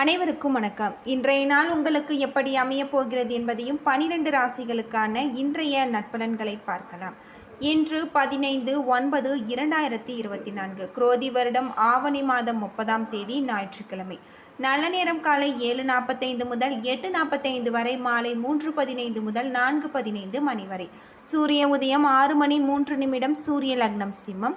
அனைவருக்கும் வணக்கம். இன்றைய நாள் உங்களுக்கு எப்படி அமையப் போகிறது என்பதையும் பனிரெண்டு ராசிகளுக்கான இன்றைய நட்பலன்களை பார்க்கலாம். இன்று பதினைந்து ஒன்பது இரண்டாயிரத்தி இருபத்தி நான்கு. குரோதி வருடம் ஆவணி மாதம் முப்பதாம் தேதி ஞாயிற்றுக்கிழமை. நல்ல நேரம் காலை ஏழு நாற்பத்தைந்து முதல் எட்டு நாற்பத்தைந்து வரை மாலை மூன்று பதினைந்து முதல் நான்கு பதினைந்து மணி வரை. சூரிய உதயம் ஆறு மணி மூன்று நிமிடம் சூரிய லக்னம் சிம்மம்.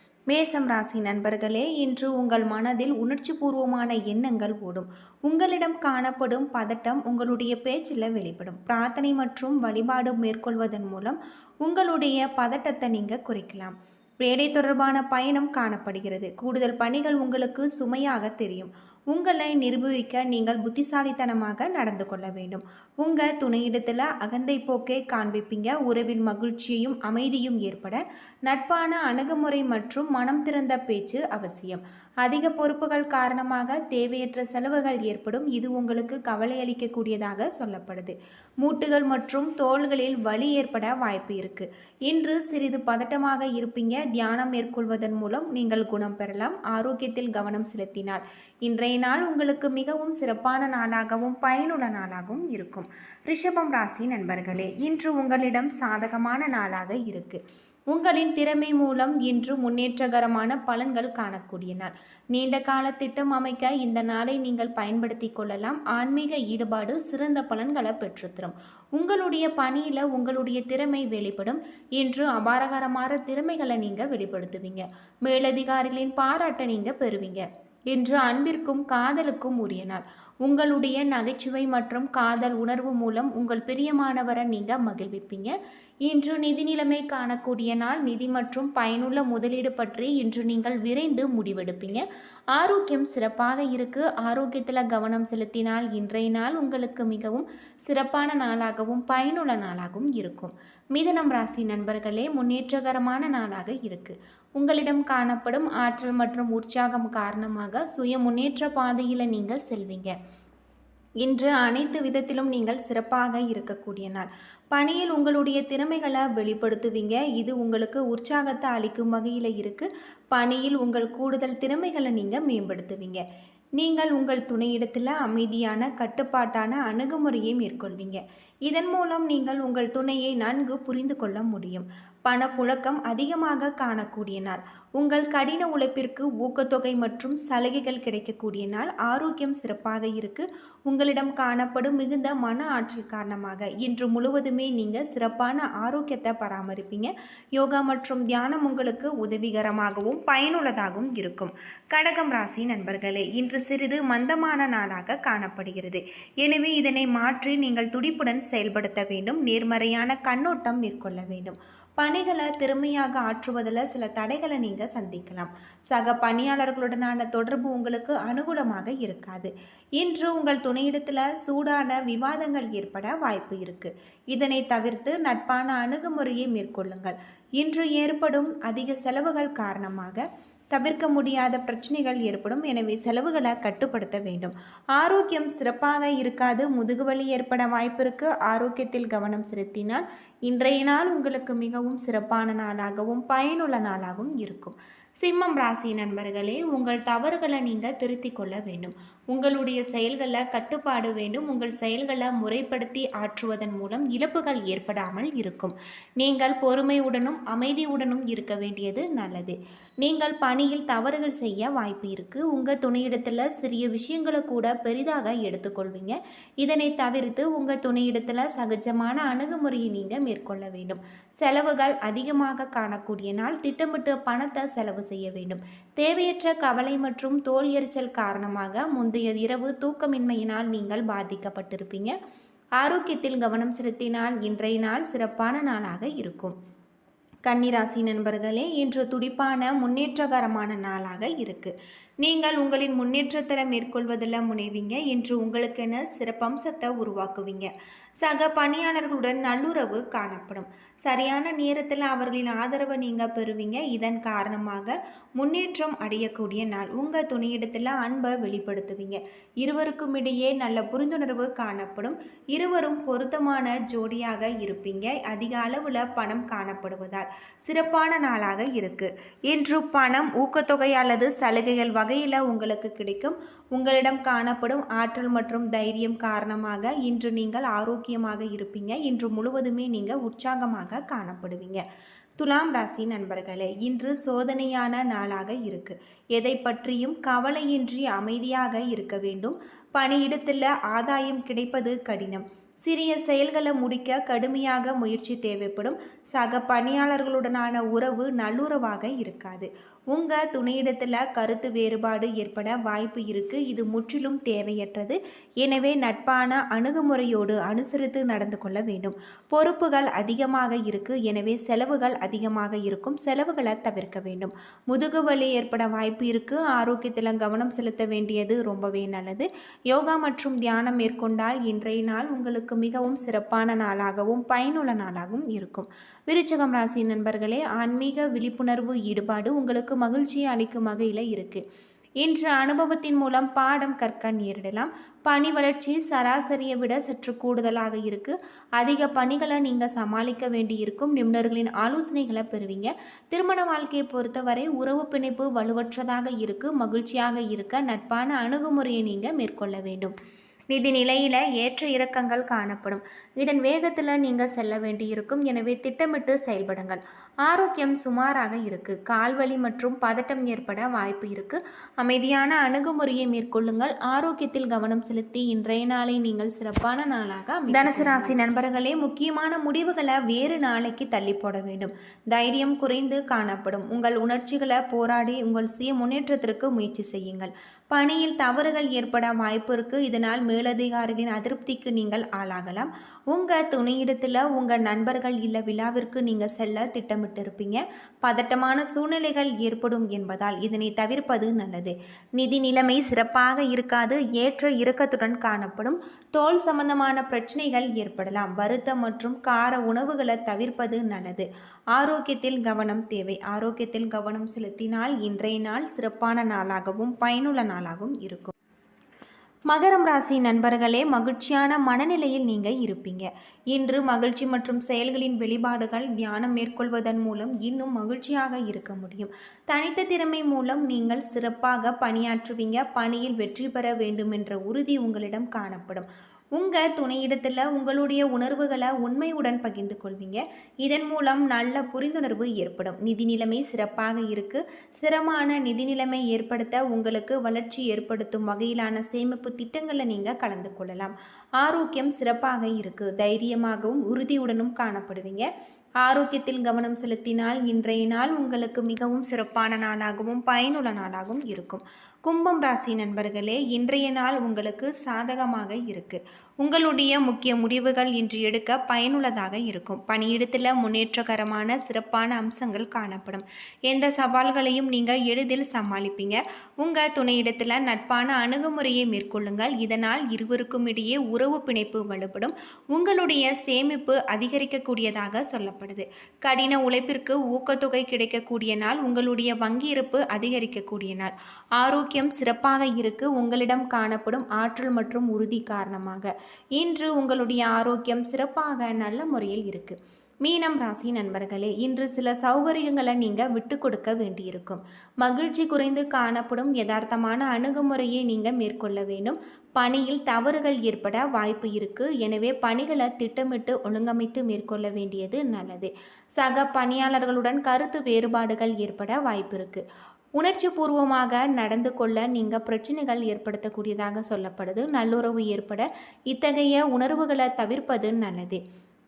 மேசம் ராசி நண்பர்களே இன்று உங்கள் மனதில் உணர்ச்சிபூர்வமான எண்ணங்கள் ஓடும். உங்களிடம் காணப்படும் பதட்டம் உங்களுடைய பேச்சில் வெளிப்படும். பிரார்த்தனை மற்றும் வழிபாடு மேற்கொள்வதன் மூலம் உங்களுடைய பதட்டத்தை நீங்கள் குறைக்கலாம். வேலை தொடர்பான பயணம் காணப்படுகிறது. கூடுதல் பணிகள் உங்களுக்கு சுமையாக தெரியும். உங்களை நிரூபிக்க நீங்கள் புத்திசாலித்தனமாக நடந்து கொள்ள வேண்டும். உங்கள் துணையிடத்தில் அகந்தை போக்கை காண்பிப்பீங்க. உறவில் மகிழ்ச்சியையும் அமைதியும் ஏற்பட நட்பான அணுகுமுறை மற்றும் மனம் திறந்த பேச்சு அவசியம். அதிக பொறுப்புகள் காரணமாக தேவையற்ற செலவுகள் ஏற்படும். இது உங்களுக்கு கவலை அளிக்கக்கூடியதாக சொல்லப்படுது. மூட்டுகள் மற்றும் தோள்களில் வலி ஏற்பட வாய்ப்பு இருக்கு. இன்று சிறிது பதட்டமாக இருப்பீங்க. தியானம் மேற்கொள்வதன் மூலம் நீங்கள் குணம் பெறலாம். ஆரோக்கியத்தில் கவனம் செலுத்தினால். இன்றைய நாள் உங்களுக்கு மிகவும் சிறப்பான நாளாகவும் பயனுள்ள நாளாகவும் இருக்கும். ரிஷபம் ராசி நண்பர்களே இன்று உங்களிடம் சாதகமான நாளாக இருக்கு. உங்களின் திறமை மூலம் இன்று முன்னேற்றகரமான பலன்கள் காணக்கூடிய நாள் நீண்ட கால திட்டம் அமைக்க இந்த நாளை நீங்கள் பயன்படுத்தி கொள்ளலாம். ஆன்மீக ஈடுபாடு சிறந்த பலன்களை பெற்றுத்தரும். உங்களுடைய பணியில் உங்களுடைய திறமை வெளிப்படும். இன்று அபாரகரமான திறமைகளை நீங்கள் வெளிப்படுத்துவீங்க. மேலதிகாரிகளின் பாராட்டை நீங்கள் பெறுவீங்க. என்று அன்பிற்கும் காதலுக்கும் உரிய நாள் உங்களுடைய நகைச்சுவை மற்றும் காதல் உணர்வு மூலம் உங்கள் பிரியமானவரை நீங்கள் மகிழ்விப்பீங்க. இன்று நிதி நிலைமை காணக்கூடிய நாள் நிதி மற்றும் பயனுள்ள முதலீடு பற்றி இன்று நீங்கள் விரைந்து முடிவெடுப்பீங்க. ஆரோக்கியம் சிறப்பாக இருக்கு. ஆரோக்கியத்தில் கவனம் செலுத்தினால் இன்றைய நாள் உங்களுக்கு மிகவும் சிறப்பான நாளாகவும் பயனுள்ள நாளாகவும் இருக்கும். மிதனம் ராசி நண்பர்களே முன்னேற்றகரமான நாளாக இருக்கு. உங்களிடம் காணப்படும் ஆற்றல் மற்றும் உற்சாகம் காரணமாக சுய முன்னேற்ற பாதையில் நீங்கள் செல்வீங்க. இன்று அனைத்து விதத்திலும் நீங்கள் சிறப்பாக இருக்கக்கூடிய நாள். பணியில் உங்களுடைய திறமைகளை வெளிப்படுத்துவீங்க. இது உங்களுக்கு உற்சாகத்தை அளிக்கும் வகையில் இருக்குது பணியில் உங்கள் கூடுதல் திறமைகளை நீங்கள் மேம்படுத்துவீங்க. நீங்கள் உங்கள் துணையிடத்தில் அமைதியான கட்டுப்பாட்டான அணுகுமுறையை மேற்கொள்வீங்க. இதன் மூலம் நீங்கள் உங்கள் துணையை நன்கு புரிந்து கொள்ள முடியும். பணப்புழக்கம் அதிகமாக காணக்கூடிய நாள். உங்கள் கடின உழைப்பிற்கு ஊக்கத்தொகை மற்றும் சலுகைகள் கிடைக்கக்கூடிய நாள். ஆரோக்கியம் சிறப்பாக இருக்கு. உங்களிடம் காணப்படும் மிகுந்த மன ஆற்றல் காரணமாக இன்று முழுவதுமே நீங்கள் சிறப்பான ஆரோக்கியத்தை பராமரிப்பீங்க. யோகா மற்றும் தியானம் உங்களுக்கு உதவிகரமாகவும் பயனுள்ளதாகவும் இருக்கும். கடகம் ராசி நண்பர்களே இன்று சிறிது மந்தமான நாளாக காணப்படுகிறது. எனவே இதனை மாற்றி நீங்கள் துடிப்புடன் செயல்படுத்த வேண்டும் நேர்மறையான கண்ணோட்டம் மேற்கொள்ள வேண்டும். பணிகளை திறமையாக ஆற்றுவதில் சில தடைகளை நீங்கள் சந்திக்கலாம். சக பணியாளர்களுடனான தொடர்பு உங்களுக்கு அனுகூலமாக இருக்காது. இன்று உங்கள் துணையிடத்தில் சூடான விவாதங்கள் ஏற்பட வாய்ப்பு இருக்குது இதனை தவிர்த்து நட்பான அணுகுமுறையை மேற்கொள்ளுங்கள். இன்று ஏற்படும் அதிக செலவுகள் காரணமாக தவிர்க்க முடியாத பிரச்சனைகள் ஏற்படும். எனவே செலவுகளை கட்டுப்படுத்த வேண்டும். ஆரோக்கியம் சிறப்பாக இருக்காது. முதுகுவலி ஏற்பட வாய்ப்பிற்கு ஆரோக்கியத்தில் கவனம் செலுத்தினால் இன்றைய நாள் உங்களுக்கு மிகவும் சிறப்பான நாளாகவும் பயனுள்ள நாளாகவும் இருக்கும். சிம்மம் ராசி நண்பர்களே உங்கள் தவறுகளை நீங்கள் திருத்திக் கொள்ள வேண்டும். உங்களுடைய செயல்களை கட்டுப்பாடு வேண்டும். உங்கள் செயல்களை முறைப்படுத்தி ஆற்றுவதன் மூலம் இழப்புகள் ஏற்படாமல் இருக்கும். நீங்கள் பொறுமையுடனும் அமைதியுடனும் இருக்க வேண்டியது நல்லது. நீங்கள் பணியில் தவறுகள் செய்ய வாய்ப்பு இருக்குது உங்கள் துணையிடத்தில் சிறிய விஷயங்களை கூட பெரிதாக எடுத்துக்கொள்வீங்க. இதனை தவிர்த்து உங்கள் துணையிடத்தில் சகஜமான அணுகுமுறையை நீங்கள் மேற்கொள்ள வேண்டும். செலவுகள் அதிகமாக காணக்கூடிய நாள் திட்டமிட்டு பணத்தை செலவு செய்ய வேண்டும். தேவையற்ற கவலை மற்றும் தோல் எரிச்சல் காரணமாக முன் முந்தைய இரவு தூக்கமின்மையினால் நீங்கள் பாதிக்கப்பட்டிருப்பீங்க. ஆரோக்கியத்தில் கவனம் செலுத்தினால் இன்றைய நாள் சிறப்பான நாளாக இருக்கும். கன்னிராசி நண்பர்களே இன்று துடிப்பான முன்னேற்றகரமான நாளாக இருக்கு. நீங்கள் உங்களின் முன்னேற்றத்தை மேற்கொள்வதில் முனைவீங்க. என்று உங்களுக்கென சிறப்பம்சத்தை உருவாக்குவீங்க. சக பணியாளர்களுடன் நல்லுறவு காணப்படும். சரியான நேரத்தில் அவர்களின் ஆதரவை நீங்கள் பெறுவீங்க. இதன் காரணமாக முன்னேற்றம் அடையக்கூடிய நாள். உங்கள் துணையிடத்தில் அன்பை வெளிப்படுத்துவீங்க. இருவருக்கும் இடையே நல்ல புரிந்துணர்வு காணப்படும். இருவரும் பொருத்தமான ஜோடியாக இருப்பீங்க. அதிக அளவில் பணம் காணப்படுவதால் சிறப்பான நாளாக இருக்கு. இன்று பணம் ஊக்கத்தொகை அல்லது சலுகைகள் வகையில் உங்களுக்கு கிடைக்கும். உங்களிடம் காணப்படும் ஆற்றல் மற்றும் தைரியம் காரணமாக இன்று நீங்கள் ஆரோக்கியமாக இருப்பீங்க. இன்று முழுவதுமே நீங்கள் உற்சாகமாக காணப்படுவீங்க. துலாம் ராசி நண்பர்களே இன்று சோதனையான நாளாக இருக்கு. எதை பற்றியும் கவலையின்றி அமைதியாக இருக்க வேண்டும். பணியிடத்தில் ஆதாயம் கிடைப்பது கடினம். சிறிய செயல்களை முடிக்க கடுமையாக முயற்சி தேவைப்படும். சக பணியாளர்களுடனான உறவு நல்லுறவாக இருக்காது. உங்கள் துணையிடத்தில் கருத்து வேறுபாடு ஏற்பட வாய்ப்பு இருக்குது இது முற்றிலும் தேவையற்றது. எனவே நட்பான அணுகுமுறையோடு அனுசரித்து நடந்து கொள்ள வேண்டும். பொறுப்புகள் அதிகமாக இருக்கு. எனவே செலவுகள் அதிகமாக இருக்கும். செலவுகளை தவிர்க்க வேண்டும். முதுகு வலி ஏற்பட வாய்ப்பு இருக்குது ஆரோக்கியத்தில் கவனம் செலுத்த வேண்டியது ரொம்பவே நல்லது. யோகா மற்றும் தியானம் மேற்கொண்டால் இன்றைய நாள் உங்களுக்கு மிகவும் சிறப்பான நாளாகவும் பயனுள்ள நாளாகவும் இருக்கும். விருச்சகம் ராசி நண்பர்களே ஆன்மீக விழிப்புணர்வு ஈடுபாடு உங்களுக்கு மகிழ்ச்சியை அளிக்கும் வகையில் இருக்குது இன்று அனுபவத்தின் மூலம் பாடம் கற்க நேரிடலாம். பணி வளர்ச்சி சராசரியை விட சற்று கூடுதலாக இருக்கு. அதிக பணிகளை நீங்கள் சமாளிக்க வேண்டி இருக்கும் நிபுணர்களின் ஆலோசனைகளை பெறுவீங்க. திருமண வாழ்க்கையை பொறுத்தவரை உறவு பிணைப்பு வலுவற்றதாக இருக்கு. மகிழ்ச்சியாக இருக்க நட்பான அணுகுமுறையை நீங்கள் மேற்கொள்ள வேண்டும். நிதி நிலையில் ஏற்ற இறக்கங்கள் காணப்படும். இதன் வேகத்தில் நீங்கள் செல்ல வேண்டியிருக்கும். எனவே திட்டமிட்டு செயல்படுங்கள். ஆரோக்கியம் சுமாராக இருக்கு. கால்வலி மற்றும் பதட்டம் ஏற்பட வாய்ப்பு இருக்கு. அமைதியான அணுகுமுறையை மேற்கொள்ளுங்கள். ஆரோக்கியத்தில் கவனம் செலுத்தி இன்றைய நாளை நீங்கள் சிறப்பான நாளாக தனுசு ராசி நண்பர்களே முக்கியமான முடிவுகளை வேறு நாளைக்கு தள்ளி போட வேண்டும். தைரியம் குறைந்து காணப்படும். உங்கள் உணர்ச்சிகளை போராடி உங்கள் சுய முன்னேற்றத்திற்கு முயற்சி செய்யுங்கள். பணியில் தவறுகள் ஏற்பட வாய்ப்பு இருக்கு. இதனால் மேலதிகாரிகளின் அதிருப்திக்கு நீங்கள் ஆளாகலாம். உங்கள் துணையிடத்தில் உங்கள் நண்பர்கள் இல்லை விழாவிற்கு நீங்கள் செல்ல திட்டமிட்டிருப்பீங்க. பதட்டமான சூழ்நிலைகள் ஏற்படும் என்பதால் இதனை தவிர்ப்பது நல்லது. நிதி நிலைமை சிறப்பாக இருக்காது ஏற்ற இறக்கத்துடன் காணப்படும். தோல் சம்பந்தமான பிரச்சனைகள் ஏற்படலாம். வருத்தம் மற்றும் கார உணவுகளை தவிர்ப்பது நல்லது. ஆரோக்கியத்தில் கவனம் தேவை. ஆரோக்கியத்தில் கவனம் செலுத்தினால் இன்றைய நாள் சிறப்பான நாளாகவும் பயனுள்ள நாளாகவும் இருக்கும். மகரம் ராசி நண்பர்களே மகிழ்ச்சியான மனநிலையில் நீங்கள் இருப்பீங்க. இன்று மகிழ்ச்சி மற்றும் செயல்களின் வெளிப்பாடுகள் தியானம் மேற்கொள்வதன் மூலம் இன்னும் மகிழ்ச்சியாக இருக்க முடியும். தனித்த திறமை மூலம் நீங்கள் சிறப்பாக பணியாற்றுவீங்க. பணியில் வெற்றி பெற வேண்டும் என்ற உறுதி உங்களிடம் காணப்படும். உங்கள் துணையிடத்தில் உங்களுடைய உணர்வுகளை உண்மையுடன் பகிர்ந்து கொள்வீங்க. இதன் மூலம் நல்ல புரிந்துணர்வு ஏற்படும். நிதி நிலைமை சிறப்பாக இருக்கு. சிரமமான நிதி நிலைமை ஏற்படுத்த உங்களுக்கு வளர்ச்சி ஏற்படுத்தும் வகையிலான சேமிப்பு திட்டங்களில் நீங்கள் கலந்து கொள்ளலாம். ஆரோக்கியம் சிறப்பாக இருக்கு. தைரியமாகவும் உறுதியுடனும் காணப்படுவீங்க. ஆரோக்கியத்தில் கவனம் செலுத்தினால் இன்றைய நாள் உங்களுக்கு மிகவும் சிறப்பான நாளாகவும் பயனுள்ள நாளாகவும் இருக்கும். கும்பம் ராசி நண்பர்களே இன்றைய நாள் உங்களுக்கு சாதகமாக இருக்கு. உங்களுடைய முக்கிய முடிவுகள் இன்று எடுக்க பயனுள்ளதாக இருக்கும். பணியிடத்தில் முன்னேற்றகரமான சிறப்பான அம்சங்கள் காணப்படும். எந்த சவால்களையும் நீங்கள் எளிதில் சமாளிப்பீங்க. உங்கள் துணையிடத்தில் நட்பான அணுகுமுறையை மேற்கொள்ளுங்கள். இதனால் இருவருக்கும் இடையே உறவு பிணைப்பு வலுப்படும். உங்களுடைய சேமிப்பு அதிகரிக்கக்கூடியதாக சொல்லப்படுது. கடின உழைப்பிற்கு ஊக்கத்தொகை கிடைக்கக்கூடிய நாள் உங்களுடைய வங்கி இருப்பு அதிகரிக்கக்கூடிய நாள். ஆரோக்கியம் சிறப்பாக இருக்கு. உங்களிடம் காணப்படும் ஆற்றல் மற்றும் உறுதி காரணமாக. இன்று உங்களுடைய ஆரோக்கியம் சிறப்பாக நல்ல முறையில் இருக்கு. மீனம் ராசி நண்பர்களே இன்று சில சௌகரியங்களை நீங்கள் விட்டு கொடுக்க வேண்டியிருக்கும். மகிழ்ச்சி குறைந்து காணப்படும் யதார்த்தமான அணுகுமுறையை நீங்கள் மேற்கொள்ள வேண்டும். பணியில் தவறுகள் ஏற்பட வாய்ப்பு இருக்கு. எனவே பணிகளை திட்டமிட்டு ஒழுங்கமைத்து மேற்கொள்ள வேண்டியது நல்லது. சக பணியாளர்களுடன் கருத்து வேறுபாடுகள் ஏற்பட வாய்ப்பு இருக்கு. உணர்ச்சி பூர்வமாக நடந்து கொள்ள நீங்கள் பிரச்சனைகள் ஏற்படுத்தக்கூடியதாக சொல்லப்படுது. நல்லுறவு ஏற்பட இத்தகைய உணர்வுகளை தவிர்ப்பது நல்லது.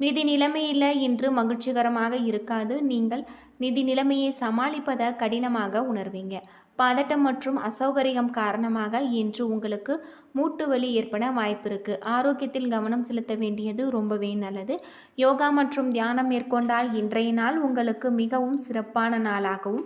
நிதி நிலைமையில் இன்று மகிழ்ச்சிகரமாக இருக்காது. நீங்கள் நிதி நிலைமையை சமாளிப்பதை கடினமாக உணர்வீங்க. பதட்டம் மற்றும் அசௌகரியம் காரணமாக இன்று உங்களுக்கு மூட்டு வலி ஏற்பட வாய்ப்பு இருக்கு. ஆரோக்கியத்தில் கவனம் செலுத்த வேண்டியது ரொம்பவே நல்லது. யோகா மற்றும் தியானம் மேற்கொண்டால் இன்றைய நாள் உங்களுக்கு மிகவும் சிறப்பான நாளாகவும்